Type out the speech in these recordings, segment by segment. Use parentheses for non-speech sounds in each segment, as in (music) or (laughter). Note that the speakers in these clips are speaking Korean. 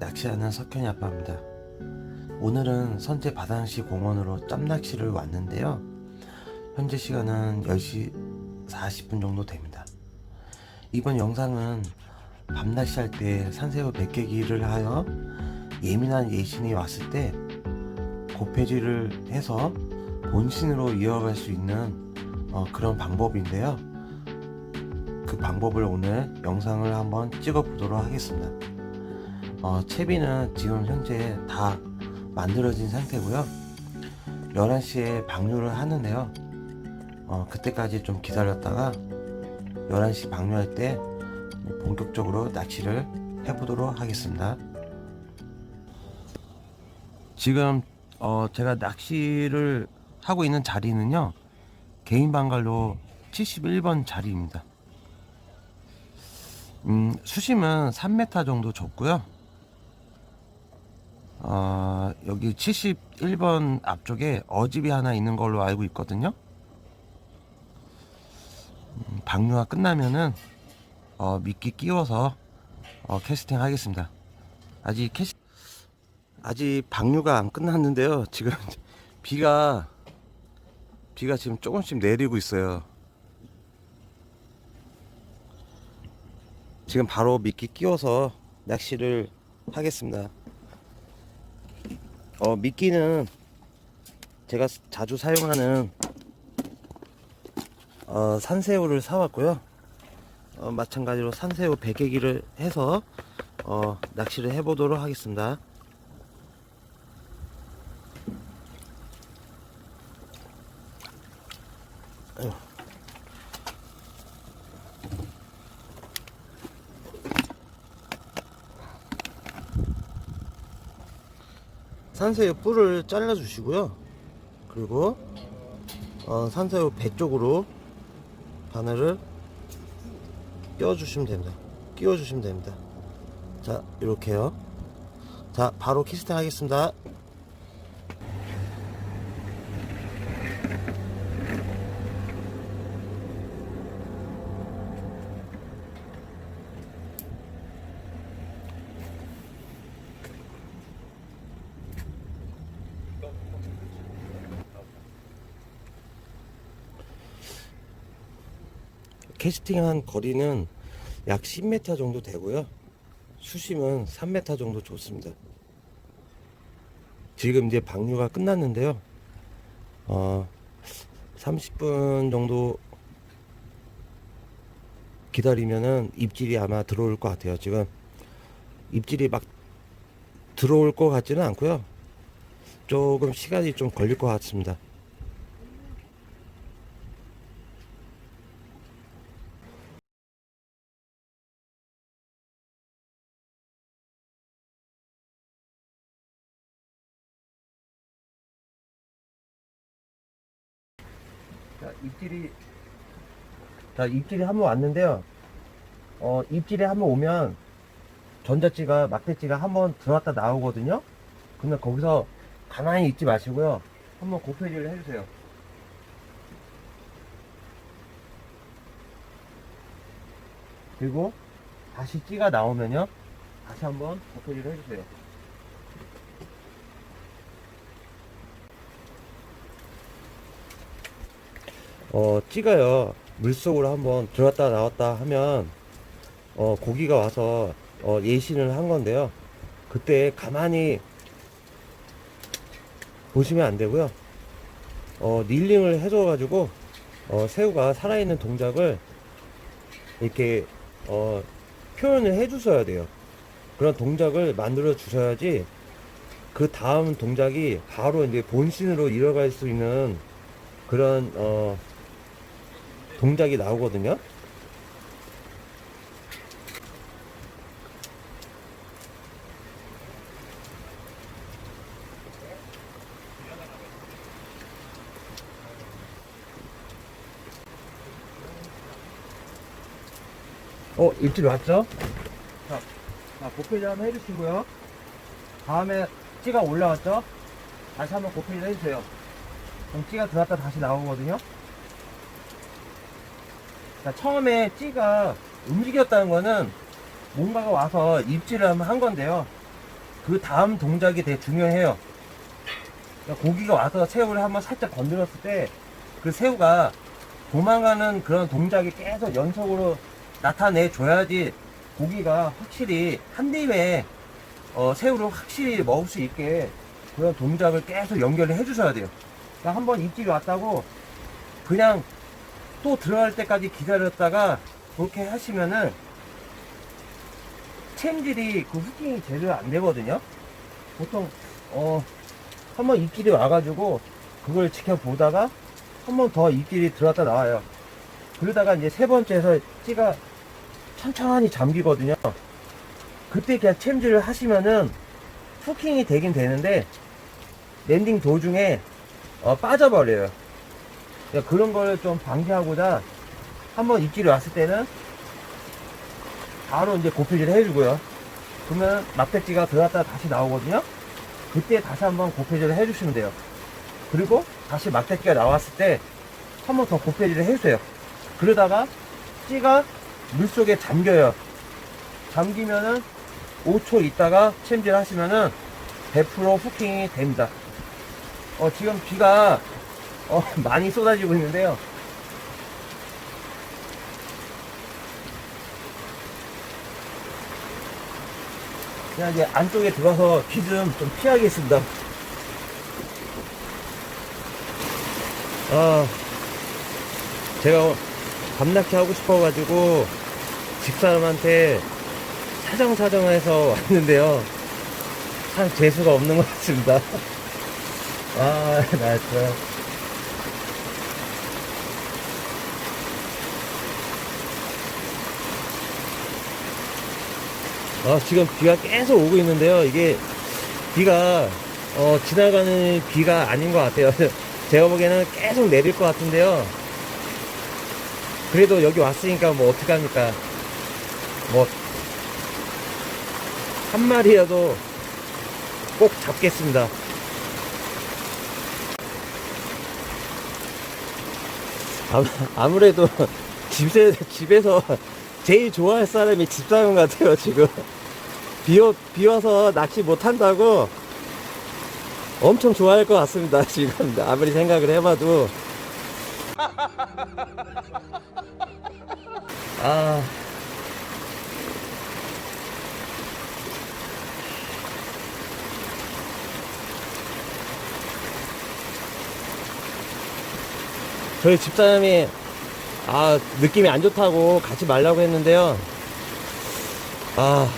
낚시하는 석현이 아빠입니다. 오늘은 선제 바다항시 공원으로 짬낚시를 왔는데요. 현재 시간은 10시 40분 정도 됩니다. 이번 영상은 밤 낚시할 때 산새우 백개기를 하여 예민한 예신이 왔을 때 고폐질을 해서 본신으로 이어갈 수 있는 어, 그런 방법인데요. 그 방법을 오늘 영상을 한번 찍어 보도록 하겠습니다. 어, 채비는 지금 현재 다 만들어진 상태고요. 11시에 방류를 하는데요. 어, 그때까지 좀 기다렸다가 11시 방류할 때 본격적으로 낚시를 해보도록 하겠습니다. 지금 어, 제가 낚시를 하고 있는 자리는요. 개인 방갈로 71번 자리입니다. 음, 수심은 3m 정도 줬고요. 어, 여기 71번 앞쪽에 어집이 하나 있는 걸로 알고 있거든요. 음, 방류가 끝나면은 어, 미끼 끼워서 어, 캐스팅 하겠습니다. 아직 캐시 아직 방류가 안 끝났는데요. 지금 (laughs) 비가 비가 지금 조금씩 내리고 있어요. 지금 바로 미끼 끼워서 낚시를 하겠습니다. 어, 미끼는 제가 자주 사용하는 어, 산새우를 사왔고요. 어, 마찬가지로 산새우 베개기를 해서 어, 낚시를 해보도록 하겠습니다. 산새우 뿔을 잘라 주시고요. 그리고 어, 산새우 배 쪽으로 바늘을 끼워 주시면 됩니다. 끼워 주시면 됩니다. 자, 이렇게요. 자, 바로 키스팅 하겠습니다. 캐스팅한 거리는 약 10m 정도 되고요. 수심은 3m 정도 좋습니다. 지금 이제 방류가 끝났는데요. 어, 30분 정도 기다리면은 입질이 아마 들어올 것 같아요. 지금 입질이 막 들어올 것 같지는 않고요. 조금 시간이 좀 걸릴 것 같습니다. 자, 입질이 자, 입질이 한 번 왔는데요. 어, 입질이 한 번 오면 전자찌가 막대찌가 한 번 들어왔다 나오거든요. 근데 거기서 가만히 있지 마시고요. 한번 고페질을 해주세요. 그리고 다시 찌가 나오면요. 다시 한번 고페질을 해주세요. 어, 찌가요, 물속으로 한번 들어갔다 나왔다 하면, 어, 고기가 와서, 어, 예신을 한 건데요. 그때 가만히 보시면 안 되고요. 어, 닐링을 해줘가지고, 어, 새우가 살아있는 동작을 이렇게, 어, 표현을 해주셔야 돼요. 그런 동작을 만들어 주셔야지, 그 다음 동작이 바로 이제 본신으로 이어갈 수 있는 그런, 어, 동작이 나오거든요. 어, 입질 왔죠? 자, 자, 고페질 한번 해주시고요. 다음에 찌가 올라왔죠? 다시 한번 고페질 해주세요. 그럼 찌가 들어갔다 다시 나오거든요. 자, 처음에 찌가 움직였다는 거는 뭔가가 와서 입질을 한 건데요. 그 다음 동작이 되게 중요해요. 그러니까 고기가 와서 새우를 한번 살짝 건드렸을 때 그 새우가 도망가는 그런 동작이 계속 연속으로 나타내 줘야지 고기가 확실히 한 입에 어, 새우를 확실히 먹을 수 있게 그런 동작을 계속 연결을 해주셔야 돼요. 그러니까 한번 입질이 왔다고 그냥 또 들어갈 때까지 기다렸다가 그렇게 하시면은 챔질이 그 후킹이 제대로 안 되거든요. 보통 어 한번 입질이 와가지고 그걸 지켜보다가 한 번 더 입질이 들어갔다 나와요. 그러다가 이제 세 번째에서 찌가 천천히 잠기거든요. 그때 그냥 챔질을 하시면은 후킹이 되긴 되는데 랜딩 도중에 어, 빠져버려요. 그러니까 그런 걸 좀 방지하고자 한번 입질이 왔을 때는 바로 이제 고필질을 해주고요. 그러면 막대찌가 들어갔다 다시 나오거든요. 그때 다시 한번 고필질을 해주시면 돼요. 그리고 다시 막대찌가 나왔을 때 한 번 더 고필질을 해주세요. 그러다가 찌가 물속에 잠겨요. 잠기면은 5초 있다가 챔질 하시면은 100% 후킹이 됩니다. 어, 지금 비가 어, 많이 쏟아지고 있는데요. 그냥 이제 안쪽에 들어가서 비 좀 좀 피하겠습니다. 아, 제가 밤낚시 하고 싶어가지고 집사람한테 사정사정해서 (laughs) 왔는데요. 참 재수가 없는 것 같습니다. (laughs) 아, 나 진짜. 아, 지금 비가 계속 오고 있는데요. 이게 비가 어, 지나가는 비가 아닌 것 같아요. (laughs) 제가 보기에는 계속 내릴 것 같은데요. 그래도 여기 왔으니까 뭐 어떡합니까? 뭐, 한 마리라도 꼭 잡겠습니다. 아무- 아무래도 (laughs) 집에, 집에서 제일 좋아할 사람이 집사람 같아요, 지금. 비, 오, 비 와서 낚시 못 한다고 엄청 좋아할 것 같습니다, (laughs) 지금. 아무리 생각을 해봐도. (laughs) 아. 저희 집사람이 아 느낌이 안 좋다고 같이 말라고 했는데요. 아.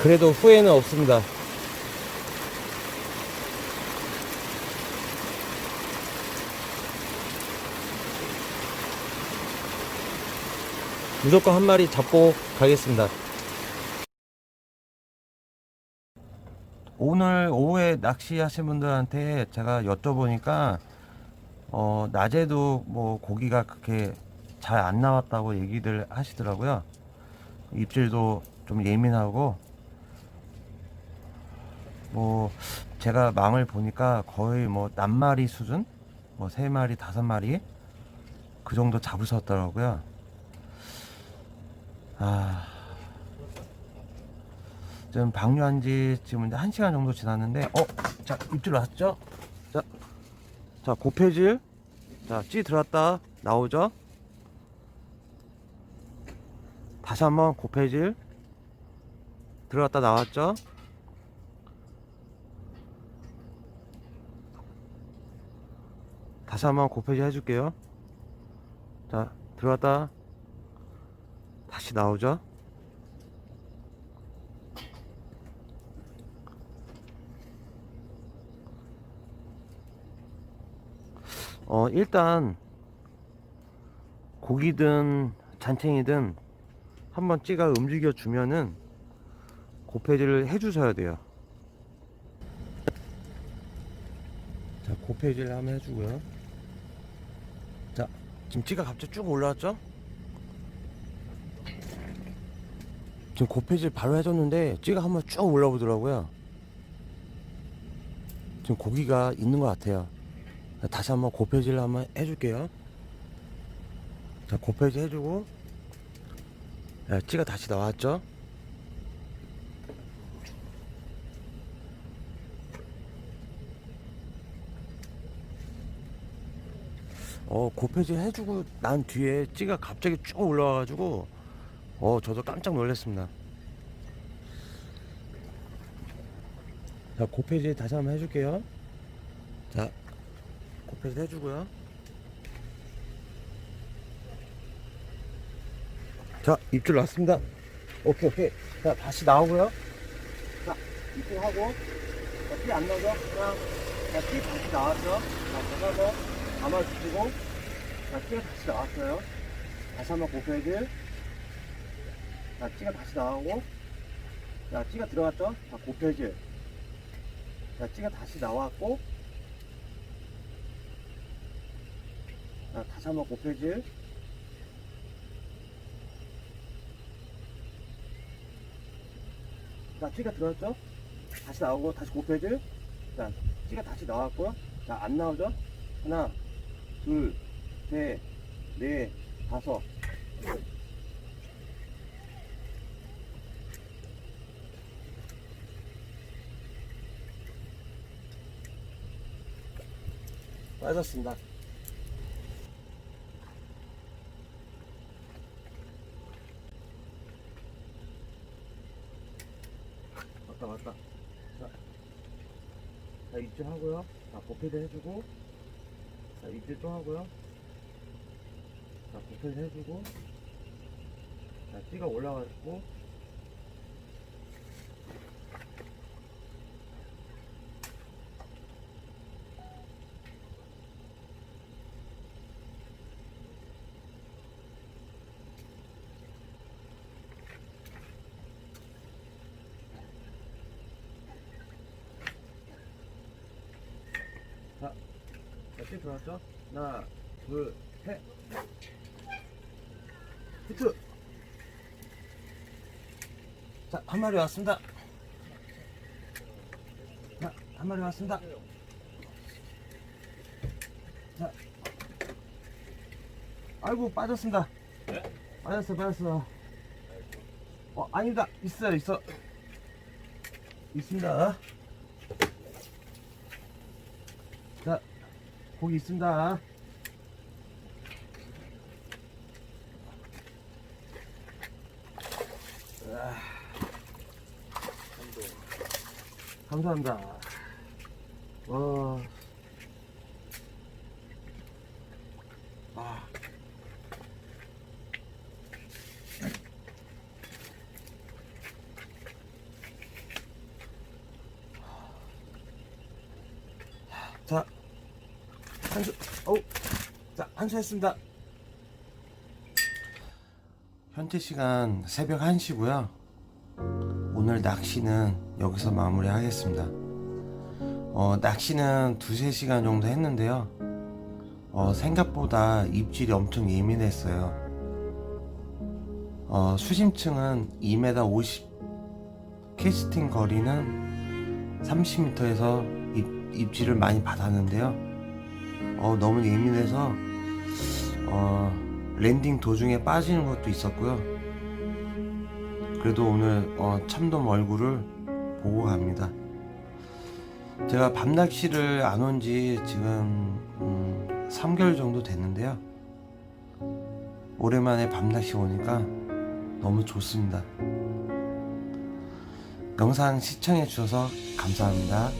그래도 후회는 없습니다. 무조건 한 마리 잡고 가겠습니다. 오늘 오후에 낚시하신 분들한테 제가 여쭤보니까 어, 낮에도 뭐 고기가 그렇게 잘 안 나왔다고 얘기들 하시더라고요. 입질도 좀 예민하고 뭐 제가 망을 보니까 거의 뭐 낱마리 수준 뭐 세 마리 다섯 마리 그 정도 잡으셨더라고요. 아 지금 방류한 지 지금 이제 한 시간 정도 지났는데 어자 입질 왔죠? 자, 자 고폐질 자찌 들어왔다 나오죠? 다시 한번 고폐질 들어갔다 나왔죠? 다시 한번 고폐질 해줄게요 자 들어갔다 다시 나오죠? 어, 일단 고기든 잔챙이든 한번 찌가 움직여 주면은 고폐질을 해 주셔야 돼요. 자, 고폐질 한번 해 주고요. 자, 지금 찌가 갑자기 쭉 올라왔죠? 지금 고폐질 바로 해줬는데 찌가 한번 쭉 올라오더라고요. 지금 고기가 있는 것 같아요. 다시 한번 고폐질 한번 해줄게요. 자, 고폐질 해주고, 야, 찌가 다시 나왔죠? 어, 고패질 해주고 난 뒤에 찌가 갑자기 쭉 올라와가지고, 어, 저도 깜짝 놀랐습니다. 자, 고패질 다시 한번 해줄게요. 자, 고패질 해주고요. 자, 입질 났습니다. 오케이, 오케이. 자, 다시 나오고요. 자, 입질하고. 자, 띠안 나오죠? 그냥, 자, 띠 다시 나왔죠? 자, 한번 감아주시고. 자, 띠가 다시 나왔어요. 다시 한번 고패질. 자, 띠가 다시 나오고. 자, 띠가 들어갔죠? 자, 고패질. 자, 찌가 다시 나왔고, 자, 다시 한번 고패질. 자, 찌가 들어왔죠? 다시 나오고, 다시 고패질. 자, 찌가 다시 나왔고요. 자, 안 나오죠? 하나, 둘, 셋, 넷, 다섯. 빠졌습니다. 왔다 왔다. 자, 자 입질 하고요. 자 고패드 해주고. 자 입질 또 하고요. 자 고패드 해주고. 자 찌가 올라가고. 자, 몇개 들어왔죠? 하나, 둘, 셋. 히트. 자, 한 마리 왔습니다. 자, 한 마리 왔습니다. 자, 아이고 빠졌습니다. 빠졌어, 빠졌어. 어, 아니다, 있어요, 있어. 있습니다. 자, 고기 있습니다. 아, 감사합니다. 와. 아. 한수, 어우, 자, 한수 했습니다. 현재 시간 새벽 1시고요. 오늘 낚시는 여기서 마무리 하겠습니다. 어, 낚시는 두세 시간 정도 했는데요. 어, 생각보다 입질이 엄청 예민했어요. 어, 수심층은 2m 50, 캐스팅 거리는 30m에서 입, 입질을 많이 받았는데요. 어, 너무 예민해서 어, 랜딩 도중에 빠지는 것도 있었고요. 그래도 오늘 어, 참돔 얼굴을 보고 갑니다. 제가 밤낚시를 안 온 지 지금 음, 3개월 정도 됐는데요. 오랜만에 밤낚시 오니까 너무 좋습니다. 영상 시청해 주셔서 감사합니다.